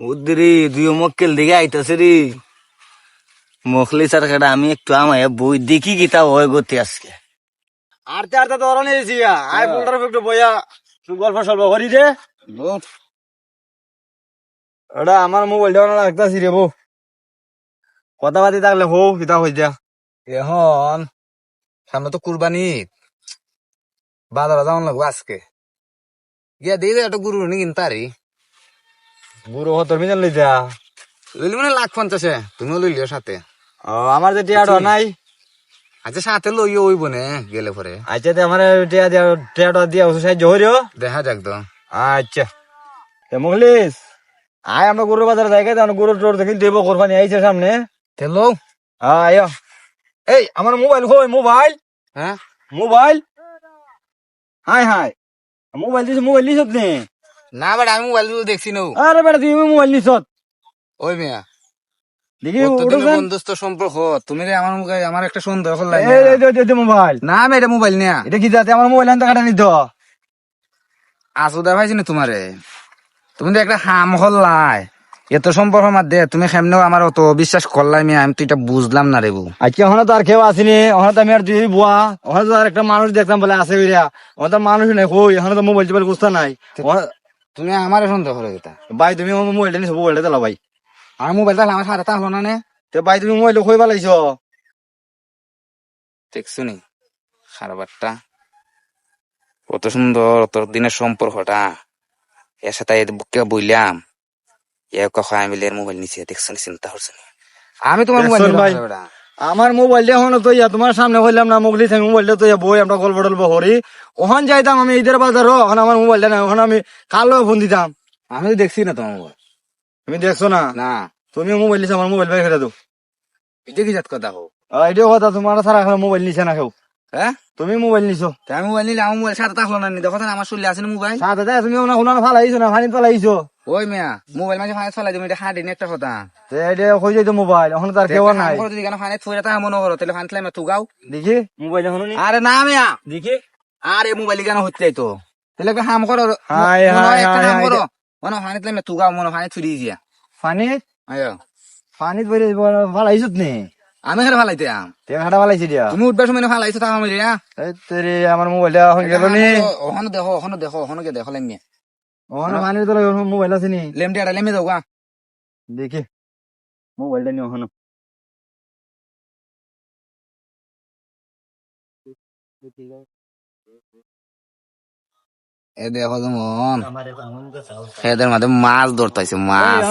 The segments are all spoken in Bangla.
উদ্রি দুই মক্কেল দিকে আইতাছে রে। মখলি স্যার কাটা আমি একটু আমায় বই দেখি কি তা হয় গতি আজকে। আরতে আরতে তো অরণ এসেছি আই বলটার একটু বইয়া গল্প সল্প করি রে ওটা আমার মোবাইলটা না রাখতাছি রে বউ। কথা পাতি থাকলে হো কিতা হই যা। এখন সামনে তো কুরবানি বাজারে যাওয়ান লাগবো আজকে। গিয়া দিয়ে একটা গুরু নি কিনতে পারি বুড়ো হতর মিজান লই যা লইলি মানে লাখ পঞ্চাশে তুমিও লইলিও সাথে। ও আমার যে টিয়াটা নাই। আচ্ছা সাথে লইও ওইব নে গেলে পরে। আচ্ছা আমার টিয়া দিয়া টিয়াটা দিয়া ওসে সাহায্য হইরো। দেখা যাক তো। আচ্ছা। তে মুখলিস আয় আমরা গরুর বাজার জায়গা আমরা গরুর টোর দেখি দেবো কোরবানি আইছে সামনে। তে লও। আয়। এই আমার মোবাইল কই মোবাইল? হ্যাঁ? মোবাইল? হাই হাই। মোবাইল দিছ মোবাইল দিছ নে? না বেটা আমি মোবাইল দেখছি নৌ আরে বেটা তুই মোবাইল দিছ ওই মিয়া। দেখি বন্ধুত্ব সম্পর্ক তুমি রে আমার মুখে আমার একটা সন্দেহ করলাই মোবাইল না। আমি এটা মোবাইল নিয়া। এটা কি যাতে আমার মোবাইল আনতে কাটা নিত আসুদা ভাইছি না তোমারে? তুমি তো একটা হাম হল্লাই। এত সম্পর্ক মধ্যে তুমি কেমনেও আমার অত বিশ্বাস করলাই মিয়া আমি তো এটা বুঝলাম না রে বউ। আজকে ওখানে তো আর কেউ আসেনি ওখানে তো আমি আর তুই বুয়া। ওখানে তো আর একটা মানুষ দেখতাম বলে ওখানে তো মানুষ নাই কই ওখানে তো মোবাইল টোবাইল বুঝতে নাই। তুমি আমার সন্দেহ করে এটা। ভাই তুমি আমার মোবাইলটা নিছো মোবাইলটা চালাও ভাই। আমার মোবাইল তাহলে আমার না নে। তো ভাই তুমি মোবাইল কই পালাইছো? দেখছ নি খারাপটা কত সুন্দর তোর দিনের সম্পর্কটা। এর সাথে বুকে বইলাম। এ কখন মিলে মোবাইল নিচে দেখছ চিন্তা করছ আমি তোমার মোবাইল ভাই? আমার মোবাইলটা এখন তো ইয়া তোমার সামনে হইলাম না মুগলি আমি মোবাইলটা তো ইয়া বই আমরা গল্প টল্প করি। ওখান যাইতাম আমি ঈদের বাজার ওখানে আমার মোবাইলটা না ওখানে আমি কালো ফোন দিতাম। আমি তো দেখছি না তোমার মোবাইল। তুমি দেখছ না? না। তুমি মোবাইল নিছো আমার মোবাইল বাইরে দাও। এটা কি জাত কথা হোক এটাও কথা তোমার সারা এখন মোবাইল নিছে না কেউ। হ্যাঁ? তুমি মোবাইল নিছো। আমি মোবাইল নিলে আমার মোবাইল সাথে তাহলো না নি? দেখো আমার চলে আছে না মোবাইল? সাথে তুমি ওনা ওনা ফালাইছো না ফানি ফালাইছো। ওই মিয়া মোবাইল মাঝে ফানে চলাই তুমি এটা হাঁটি একটা কথা। এটা হয়ে যাইতো মোবাইল ওখানে তার কেউ নাই। যদি কেন ফানে থুয়ে তা মনে করো তাহলে ফান তুলাই তুগাও দেখি। মোবাইল এখন আরে না মিয়া। দেখি। আরে মোবাইল কেন হচ্ছে তো তাহলে একটা হাম করো হাই, হাই, হাই, হাম করো মনে ফানে তুলাই তুগাও মনে ফানে থুরি দিয়া ফানি আয়ো। ফানি বেরে ফালাইছো নে? আমি হেরে ফালাইতে আম তে হাঁটা ফালাইছি দিয়া। তুমি উঠবার সময় ফালাইছো তা আমি তেরে আমার মোবাইলটা এখন গেল নি? ওখানে দেখো ওখানে দেখো ওখানে দেখো লেমিয়া। মোবাইল আছে নি? লেম দিয়া লেমে যাও গা দেখি। মোবাইলটা নিয়ে ওখানে এ দেখো যেমন। খেদের মাছ ধরতে মাছ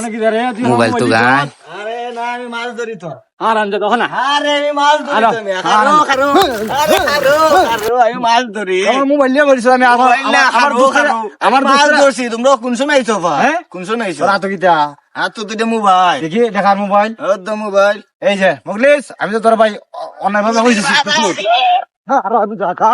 মোবাইল তো গায় আমি মাছ ধরি তো। আর আমি তখন? আরে আমি মাছ ধরি তো আমি খারো খারো আরে খারো খারো আমি মাছ ধরি। আমার মোবাইল নিয়ে করিস আমি না, আমার খারো। আমার মাছ ধরছি তোমরা কোন সময় আইছো হ্যাঁ? কোন সময় আইছো? রাত কিটা আর তো দুটো মোবাইল। দেখি দেখার মোবাইল। অর্ধ মোবাইল। এই যে মুগলিস আমি তো তোর ভাই অন্যায় ভাবে আর আমি দেখা।